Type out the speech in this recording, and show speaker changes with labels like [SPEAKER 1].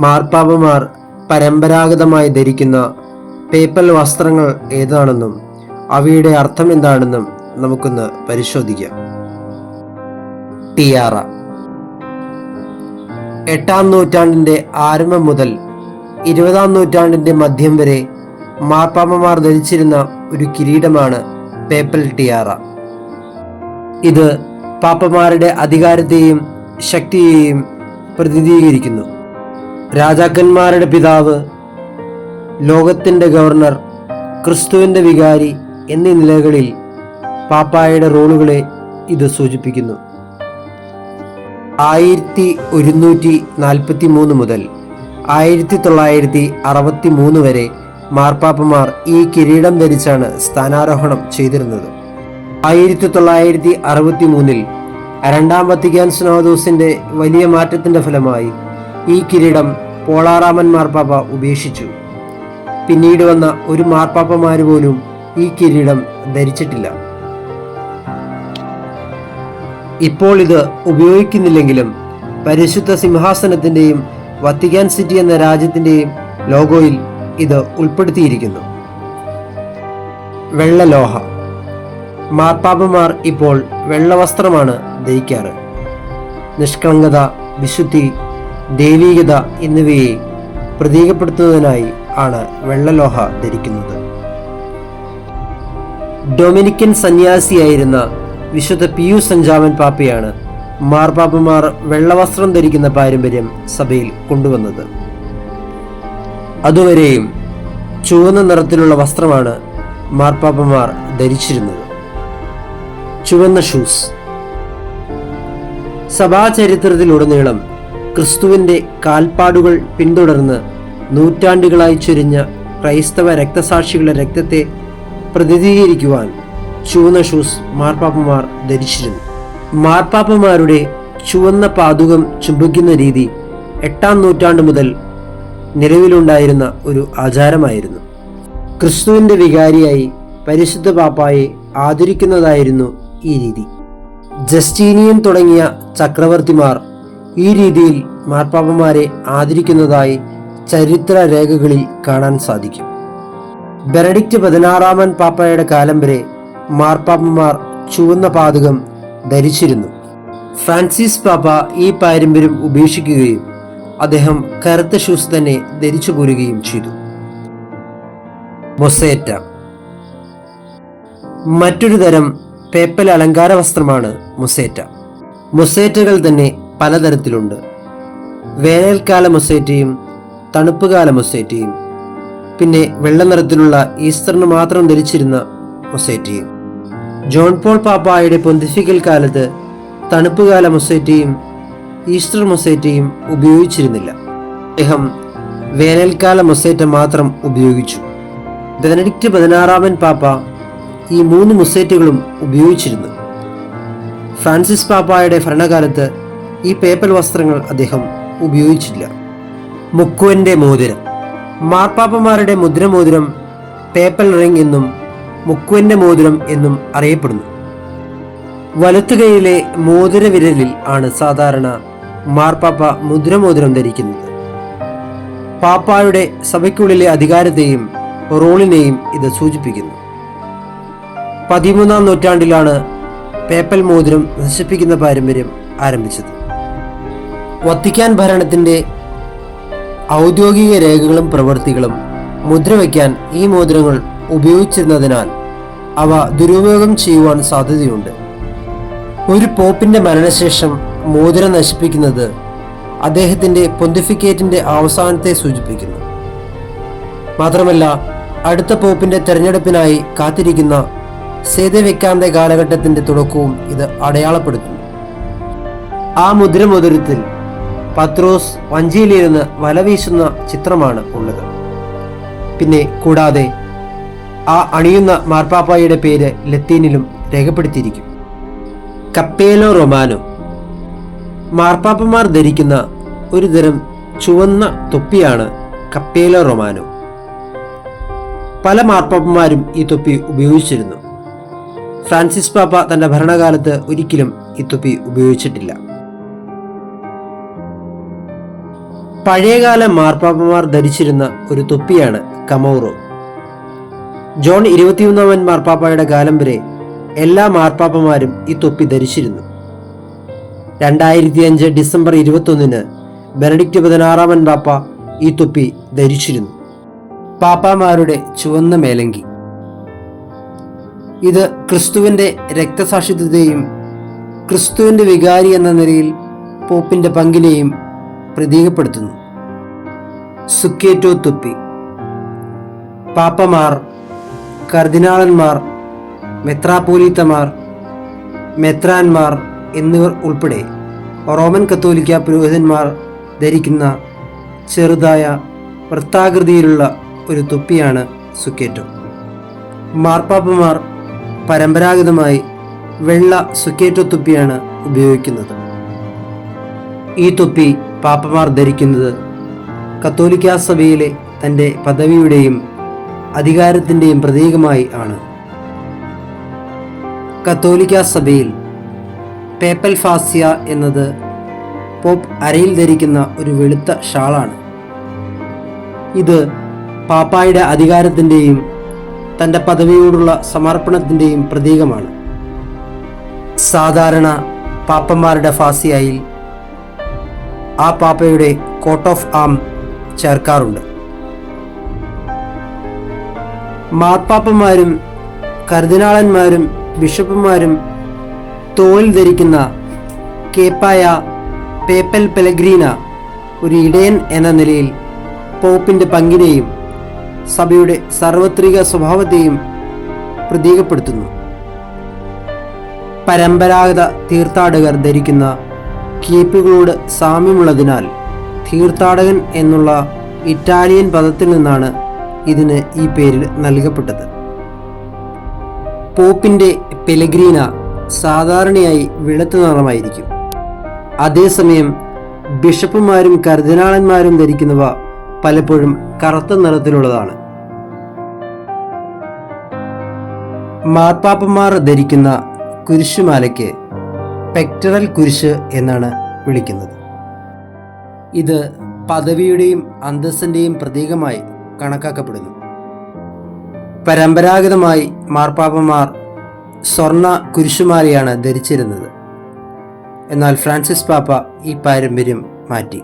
[SPEAKER 1] മാർപ്പാപ്പമാർ പരമ്പരാഗതമായി ധരിക്കുന്ന പേപ്പൽ വസ്ത്രങ്ങൾ ഏതാണെന്നും അവയുടെ അർത്ഥം എന്താണെന്നും നമുക്കൊന്ന് പരിശോധിക്കാം. ടിയാറ. എട്ടാം നൂറ്റാണ്ടിന്റെ ആരംഭം മുതൽ ഇരുപതാം നൂറ്റാണ്ടിന്റെ മധ്യം വരെ മാർപ്പാപ്പമാർ ധരിച്ചിരുന്ന ഒരു കിരീടമാണ് പേപ്പൽ ടിയാറ. ഇത് പാപ്പമാരുടെ അധികാരത്തെയും ശക്തിയെയും പ്രതിനിധീകരിക്കുന്നു. രാജാക്കന്മാരുടെ പിതാവ് ലോകത്തിന്റെ ഗവർണർ ക്രിസ്തുവിന്റെ വികാരി എന്നീ നിലകളിൽ പാപ്പായുടെ റോളുകളെ ഇത് സൂചിപ്പിക്കുന്നു. ആയിരത്തി ഒരുന്നൂറ്റി നാൽപ്പത്തി മൂന്ന് മുതൽ ആയിരത്തി തൊള്ളായിരത്തി അറുപത്തി മൂന്ന് വരെ മാർപ്പാപ്പമാർ ഈ കിരീടം ധരിച്ചാണ് സ്ഥാനാരോഹണം ചെയ്തിരുന്നത്. ആയിരത്തി തൊള്ളായിരത്തി അറുപത്തി മൂന്നിൽ രണ്ടാം വത്തിക്കാൻ സ്നോദോസിന്റെ വലിയ മാറ്റത്തിന്റെ ഫലമായി ഈ കിരീടം പോളാറാമൻ മാർപ്പാപ്പ ഉപേക്ഷിച്ചു. പിന്നീട് വന്ന ഒരു മാർപ്പാപ്പമാര് പോലും ഈ കിരീടം ധരിച്ചിട്ടില്ല. ഇപ്പോൾ ഇത് ഉപയോഗിക്കുന്നില്ലെങ്കിലും പരിശുദ്ധ സിംഹാസനത്തിന്റെയും വത്തിക്കാൻ സിറ്റി എന്ന രാജ്യത്തിന്റെയും ലോഗോയിൽ ഇത് ഉൾപ്പെടുത്തിയിരിക്കുന്നു. വെള്ളലോഹ മാർപ്പാപ്പമാർ ഇപ്പോൾ വെള്ളവസ്ത്രമാണ് ധരിക്കാറ്. നിഷ്കളങ്കത വിശുദ്ധി ദൈവീകത എന്നിവയെ പ്രതീകപ്പെടുത്തുന്നതിനായി ആണ് വെള്ളലോഹ ധരിക്കുന്നത്. ഡൊമിനിക്കൻ സന്യാസിയായിരുന്ന വിശുദ്ധ പിയൂസ് സഞ്ജാവൻ പാപ്പയാണ് മാർപ്പാപ്പമാർ വെള്ളവസ്ത്രം ധരിക്കുന്ന പാരമ്പര്യം സഭയിൽ കൊണ്ടുവന്നത്. അതുവരെയും ചുവന്ന നിറത്തിലുള്ള വസ്ത്രമാണ് മാർപ്പാപ്പമാർ ധരിച്ചിരുന്നത്. ചുവന്ന ഷൂസ്. സഭാചരിത്രത്തിലുടനീളം ക്രിസ്തുവിന്റെ കാൽപ്പാടുകൾ പിന്തുടർന്ന് നൂറ്റാണ്ടുകളായി ചൊരിഞ്ഞ ക്രൈസ്തവ രക്തസാക്ഷികളുടെ രക്തത്തെ പ്രതിനിധീകരിക്കുവാൻ ചുവന്ന ഷൂസ് മാർപ്പാപ്പമാർ ധരിച്ചിരുന്നു. മാർപ്പാപ്പമാരുടെ ചുവന്ന പാതുകം ചുംബിക്കുന്ന രീതി എട്ടാം നൂറ്റാണ്ട് മുതൽ നിലവിലുണ്ടായിരുന്ന ഒരു ആചാരമായിരുന്നു. ക്രിസ്തുവിന്റെ വികാരിയായി പരിശുദ്ധ പാപ്പായെ ആദരിക്കുന്നതായിരുന്നു ഈ രീതി. ജസ്റ്റീനിയൻ തുടങ്ങിയ ചക്രവർത്തിമാർ ഈ രീതിയിൽ മാർപ്പാപ്പന്മാരെ ആദരിക്കുന്നതായി ചരിത്ര രേഖകളിൽ കാണാൻ സാധിക്കും. ബെനഡിക്റ്റ് പതിനാറാമൻ പാപ്പയുടെ കാലം വരെ മാർപ്പാപ്പന്മാർ ചുവന്ന പാതകം ധരിച്ചിരുന്നു. ഫ്രാൻസിസ് പാപ്പ ഈ പാരമ്പര്യം ഉപേക്ഷിക്കുകയും അദ്ദേഹം കറുത്ത ഷൂസ് തന്നെ ധരിച്ചു പോരുകയും ചെയ്തു. മൊസേറ്റ. മറ്റൊരു തരം പേപ്പൽ അലങ്കാര വസ്ത്രമാണ് മൊസേറ്റ. മൊസേറ്റകൾ തന്നെ പലതരത്തിലുണ്ട്. വേനൽക്കാല മൊസൈറ്റിയും തണുപ്പുകാല മൊസൈറ്റിയും പിന്നെ വെള്ള നിറത്തിലുള്ള ഈസ്റ്ററിന് മാത്രം ധരിച്ചിരുന്ന മൊസൈറ്റിയും. ജോൺ പോൾ പാപ്പായുടെ പൊന്തിഫിക്കൽ കാലത്ത് തണുപ്പുകാല മൊസൈറ്റിയും ഈസ്റ്റർ മൊസൈറ്റിയും ഉപയോഗിച്ചിരുന്നില്ല. അദ്ദേഹം വേനൽക്കാല മൊസൈറ്റ മാത്രം ഉപയോഗിച്ചു. ബെനഡിക്റ്റ് പതിനാറാമൻ പാപ്പ ഈ മൂന്ന് മൊസൈറ്റുകളും ഉപയോഗിച്ചിരുന്നു. ഫ്രാൻസിസ് പാപ്പായുടെ ഭരണകാലത്ത് ഈ പേപ്പൽ വസ്ത്രങ്ങൾ അദ്ദേഹം ഉപയോഗിച്ചില്ല. മുക്കുവന്റെ മോതിരം. മാർപ്പാപ്പമാരുടെ മുദ്രമോതിരം പേപ്പൽ റിംഗ് എന്നും മുക്കുവന്റെ മോതിരം എന്നും അറിയപ്പെടുന്നു. വലത്തുകൈയിലെ മോതിര വിരലിൽ ആണ് സാധാരണ മാർപ്പാപ്പ മുദ്രമോതിരം ധരിക്കുന്നത്. പാപ്പായുടെ സഭയ്ക്കുള്ളിലെ അധികാരത്തെയും റോളിനെയും ഇത് സൂചിപ്പിക്കുന്നു. പതിമൂന്നാം നൂറ്റാണ്ടിലാണ് പേപ്പൽ മോതിരം നശിപ്പിക്കുന്ന പാരമ്പര്യം ആരംഭിച്ചത്. വത്തിക്കാൻ ഭരണത്തിന്റെ ഔദ്യോഗിക രേഖകളും പ്രവൃത്തികളും മുദ്രവയ്ക്കാൻ ഈ മോതിരങ്ങൾ ഉപയോഗിച്ചിരുന്നതിനാൽ അവ ദുരുപയോഗം ചെയ്യുവാൻ സാധ്യതയുണ്ട്. ഒരു പോപ്പിന്റെ മരണശേഷം മോതിരം നശിപ്പിക്കുന്നത് അദ്ദേഹത്തിന്റെ പൊന്തിഫിക്കേറ്റിന്റെ അവസാനത്തെ സൂചിപ്പിക്കുന്നു. മാത്രമല്ല അടുത്ത പോപ്പിന്റെ തെരഞ്ഞെടുപ്പിനായി കാത്തിരിക്കുന്ന സേതവെക്കാന്ത കാലഘട്ടത്തിന്റെ തുടക്കവും ഇത് അടയാളപ്പെടുത്തുന്നു. ആ മുദ്രമോതിരത്തിൽ പത്രോസ് വഞ്ചിയിലിരുന്ന് വലവീശുന്ന ചിത്രമാണ് ഉള്ളത്. പിന്നെ കൂടാതെ ആ അണിയുന്ന മാർപ്പാപ്പായുടെ പേര് ലത്തീനിലും രേഖപ്പെടുത്തിയിരിക്കും. കപ്പേലോ റൊമാനോ. മാർപ്പാപ്പമാർ ധരിക്കുന്ന ഒരു തരം ചുവന്ന തൊപ്പിയാണ് കപ്പേലോ റൊമാനോ. പല മാർപ്പാപ്പമാരും ഈ തൊപ്പി ഉപയോഗിച്ചിരുന്നു. ഫ്രാൻസിസ് പാപ്പ തന്റെ ഭരണകാലത്ത് ഒരിക്കലും ഈ തൊപ്പി ഉപയോഗിച്ചിട്ടില്ല. പഴയകാല മാർപ്പാപ്പമാർ ധരിച്ചിരുന്ന ഒരു തൊപ്പിയാണ് കമൗറോ. ജോൺ ഇരുപത്തിയൊന്നാമൻ മാർപ്പാപ്പയുടെ കാലം വരെ എല്ലാ മാർപ്പാപ്പമാരും ഈ തൊപ്പി ധരിച്ചിരുന്നു. രണ്ടായിരത്തി അഞ്ച് ഡിസംബർ ഇരുപത്തൊന്നിന് ബെനഡിക്റ്റ് പതിനാറാമൻ പാപ്പ ഈ തൊപ്പി ധരിച്ചിരുന്നു. പാപ്പാമാരുടെ ചുവന്ന മേലങ്കി. ഇത് ക്രിസ്തുവിന്റെ രക്തസാക്ഷിത്വത്തെയും ക്രിസ്തുവിന്റെ വികാരി എന്ന നിലയിൽ പോപ്പിന്റെ പങ്കിനെയും പ്രതീകപ്പെടുത്തുന്നു. സുക്കേറ്റോ തുപ്പി. പാപ്പമാർ കർദിനാളന്മാർ മെത്രാപോലീത്തമാർ മെത്രാന്മാർ എന്നിവർ ഉൾപ്പെടെ റോമൻ കത്തോലിക്ക പുരോഹിതന്മാർ ധരിക്കുന്ന ചെറുതായ വൃത്താകൃതിയിലുള്ള ഒരു തുപ്പിയാണ് സുക്കേറ്റോ. മാർപ്പാപ്പമാർ പരമ്പരാഗതമായി വെള്ള സുക്കേറ്റോ തുപ്പിയാണ് ഉപയോഗിക്കുന്നത്. ഈ തൊപ്പി പാപ്പമാർ ധരിക്കുന്നത് കത്തോലിക്ക സഭയിലെ തന്റെ പദവിയുടെയും അധികാരത്തിന്റെയും പ്രതീകമായി ആണ്. കത്തോലിക്ക സഭയിൽ പേപ്പൽ ഫാസിയ എന്നത് പോപ്പ് അരയിൽ ധരിക്കുന്ന ഒരു വെളുത്ത ഷാളാണ്. ഇത് പാപ്പായുടെ അധികാരത്തിന്റെയും തന്റെ പദവിയോടുള്ള സമർപ്പണത്തിന്റെയും പ്രതീകമാണ്. സാധാരണ പാപ്പന്മാരുടെ ഫാസിയായിൽ ആ പാപ്പയുടെ കോട്ട് ഓഫ് ആം ചേർക്കാറുണ്ട്. മാർപ്പാപ്പന്മാരും കർദിനാളന്മാരും ബിഷപ്പുമാരും തോളിൽ ധരിക്കുന്ന കേപ്പായ പേപ്പൽ പെലഗ്രീന ഒരു ഇടയൻ എന്ന നിലയിൽ പോപ്പിന്റെ പങ്കിനെയും സഭയുടെ സാർവത്രിക സ്വഭാവത്തെയും പ്രതീകപ്പെടുത്തുന്നു. പരമ്പരാഗത തീർത്ഥാടകർ ധരിക്കുന്ന കീപ്പുകളോട് സാമ്യമുള്ളതിനാൽ തീർത്ഥാടകൻ എന്നുള്ള ഇറ്റാലിയൻ പദത്തിൽ നിന്നാണ് ഇതിന് ഈ പേരിൽ നൽകപ്പെട്ടത്. പോപ്പിന്റെ പെലഗ്രീന സാധാരണയായി വെളുത്ത നിറമായിരിക്കും. അതേസമയം ബിഷപ്പുമാരും കർദിനാളന്മാരും ധരിക്കുന്നവ പലപ്പോഴും കറുത്ത നിറത്തിലുള്ളതാണ്. മാർപ്പാപ്പന്മാർ ധരിക്കുന്ന കുരിശുമാലയ്ക്ക് പെക്ടറൽ കുരിശ് എന്നാണ് വിളിക്കുന്നത്. ഇത് പദവിയുടെയും അന്തസ്സിന്റെയും പ്രതീകമായി കണക്കാക്കപ്പെടുന്നു. പരമ്പരാഗതമായി മാർപ്പാപ്പമാർ സ്വർണ കുരിശുമാലയാണ് ധരിച്ചിരുന്നത്. എന്നാൽ ഫ്രാൻസിസ് പാപ്പ ഈ പാരമ്പര്യം മാറ്റി.